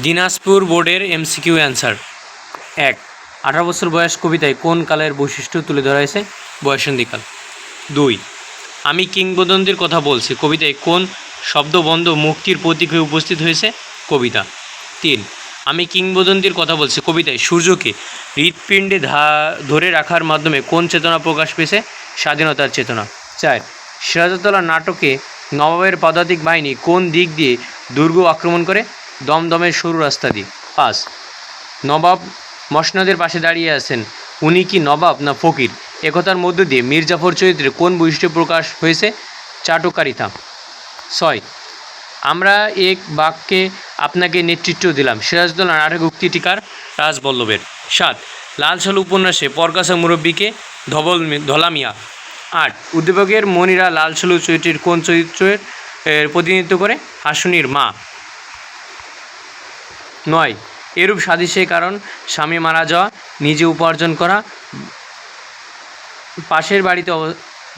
দিনাজপুর বোর্ডের MCQ answer. এক, আঠারো বছর বয়স কবিতায় কোন কালের বৈশিষ্ট্য তুলে ধরা হয়েছে? বয়সন্ধিকাল দুই, আমি কিংবদন্তির কথা বলছি, কবিতায় কোন শব্দবন্ধ মুক্তির প্রতীক হয়ে উপস্থিত হয়েছে? কবিতা। তিন, আমি কিংবদন্তির কথা বলছি, কবিতায় সূর্যকে হৃৎপিণ্ডে ধরে রাখার মাধ্যমে কোন চেতনা প্রকাশ পেয়েছে? স্বাধীনতার চেতনা। চার সিরাজতলা নাটকে নবাবের পদাতিক বাহিনী কোন দিক দিয়ে দুর্গ আক্রমণ করে? দমদমের সরু রাস্তা দিয়ে। পাঁচ নবাব মসনদের পাশে দাঁড়িয়ে আছেন। উনি কি নবাব না ফকির? একথার মধ্য দিয়ে মির্জাফর চরিত্রে কোন বৈশিষ্ট্য প্রকাশ হয়েছে? চাটুকারিতা। ছয়। আমরা এক বাক্যে আপনাকে নেতৃত্ব দিলাম। সিরাজদৌল্লা নাটক উক্তিটিকার রাজবল্লভের। সাত। লাল সালু উপন্যাসে পরকাসা মুরব্বীকে ধবল ধলামিয়া আট। উদ্দীপকের মনিরা লাল সালু চরিত্রের কোন চরিত্রের প্রতিনিধিত্ব করে? হাসুনির মা। নয়। এরূপ সাদৃশ্যের কারণ, স্বামী মারা যাওয়া, নিজে উপার্জন করা, পাশের বাড়িতে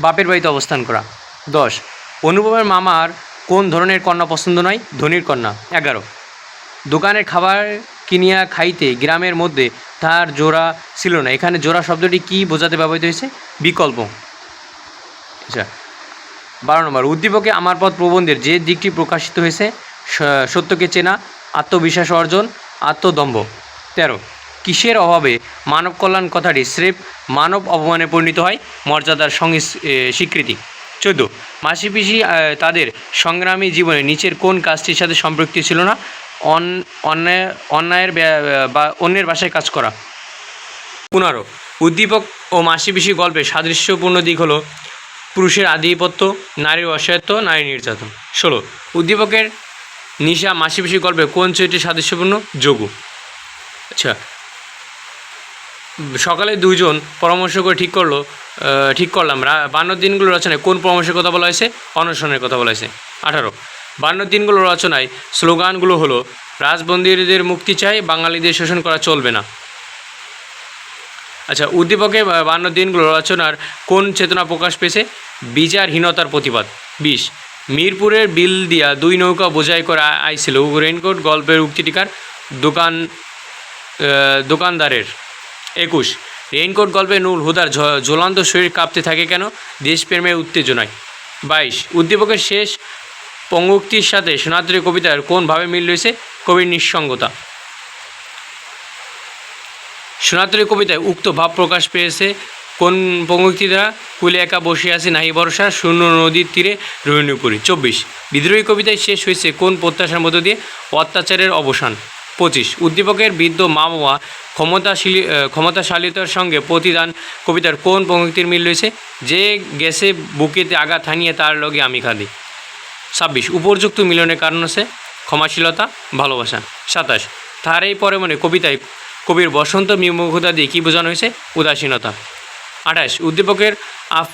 বাপের বাড়িতে অবস্থান করা। দশ। অনুপমের মামার কোন ধরনের কন্যা পছন্দ নয়? ধনির কন্যা। এগারো। দোকানের খাবার কিনিয়া খাইতে গ্রামের মধ্যে তার জোড়া ছিল না। এখানে জোড়া শব্দটি কী বোঝাতে ব্যবহৃত হয়েছে? বিকল্প। আচ্ছা। বারো নম্বর। উদ্দীপকে আমার পথ প্রবন্ধের যে দিকটি প্রকাশিত হয়েছে সত্যকে চেনা আত্মবিশ্বাস অর্জন, আত্মদম্ভ। তেরো, কিসের অভাবে মানব কল্যাণ কথাটি স্রেফ মানব অপমানে পরিণত হয়? মর্যাদার সঙ্গে স্বীকৃতি। চোদ্দ, মাসি পিসি তাদের সংগ্রামী জীবনে নিচের কোন কাজটির সাথে সম্পৃক্ত ছিল না? অন অন্যায় অন্যায়ের বা অন্যের বাসায় কাজ করা। পনেরো, উদ্দীপক ও মাসি পিসি গল্পের সাদৃশ্যপূর্ণ দিক হলো পুরুষের আধিপত্য নারীর অসহায়ত্ব, নারী নির্যাতন। ষোলো, উদ্দীপকের নিশা মাসি পিসি গল্পে কোন চরিত্রে সাদৃশ্যপূর্ণ? যোগু। আচ্ছা। সকালে দুইজন পরামর্শ করে ঠিক করল ঠিক করলাম। রা- বান্ন দিনগুলো রচনায় কোন পরামর্শের কথা বলা হয়েছে? অনশনের কথা বলা হয়েছে। আঠারো। বান্ন দিনগুলো রচনায় স্লোগানগুলো হলো, রাজবন্দীদের মুক্তি চাই, বাঙালিদের শোষণ করা চলবে না। আচ্ছা উদ্দীপকে বা- বান্ন দিনগুলো রচনার কোন চেতনা প্রকাশ পেয়েছে? বিচারহীনতার প্রতিবাদ। বিশ। মিরপুরের বিল দিয়া দুই নৌকা বোঝাই করে আইছিল। রেইনকোট গল্পের উক্তিটিকার দোকান দোকানদারের একুশ। রেইনকোট গল্পে নূর হুদার ঝ- জ্বলন্ত শরীর কাঁপতে থাকে কেন? দেশপ্রেমের উত্তেজনায়। বাইশ। উদ্দীপকের শেষ পঙ্গুক্তির সাথে সোনাদ্রি কবিতার কোন ভাবে মিল রয়েছে? কবির নিঃসঙ্গতা। সোনাতরী কবিতায় উক্ত ভাব প্রকাশ পেয়েছে কোন পঙ্গুক্তি দ্বারা কুলে একা বসে আছে নাহি ভরসা, শূন্য নদীর তীরে রোহিণী করি চব্বিশ, বিদ্রোহী কবিতায় শেষ হয়েছে কোন প্রত্যাশার মধ্য দিয়ে অত্যাচারের অবসান? পঁচিশ, উদ্দীপকের বৃদ্ধ মা বাবা ক্ষমতাশীল ক্ষমতাশালিতার সঙ্গে প্রতিদান কবিতার কোন পঙ্গুক্তির মিল রয়েছে? যে গেছে বুকেতে আঘাত হানিয়ে তার লগে আমি খাদি। ছাব্বিশ উপযুক্ত মিলনের কারণ আছে? ক্ষমাশীলতা, ভালোবাসা। সাতাশ, তার এই পরে মনে কবিতায় কবির বসন্ত বিমুখতা দিয়ে কী বোঝানো হয়েছে? উদাসীনতা। আঠাশ উদ্দীপকের আফ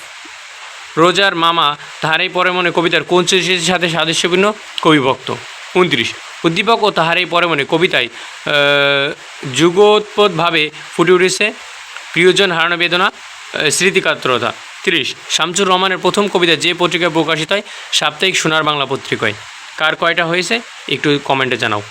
রোজার মামা, তাহারই পরে মনে কবিতার কোন চরিত্রের সাথে সাদৃশ্যপূর্ণ কবিভক্ত। উনত্রিশ। উদ্দীপক ও তাহারই পরে মনে কবিতায় যুগোৎপদভাবে ফুটে উঠেছে প্রিয়জন হারানো বেদনা স্মৃতিকাত্রতা। তিরিশ। শামসুর রহমানের প্রথম কবিতা যে পত্রিকায় প্রকাশিত হয়, সাপ্তাহিক সোনার বাংলা পত্রিকায়। কার কয়টা হয়েছে? একটু কমেন্টে জানাও।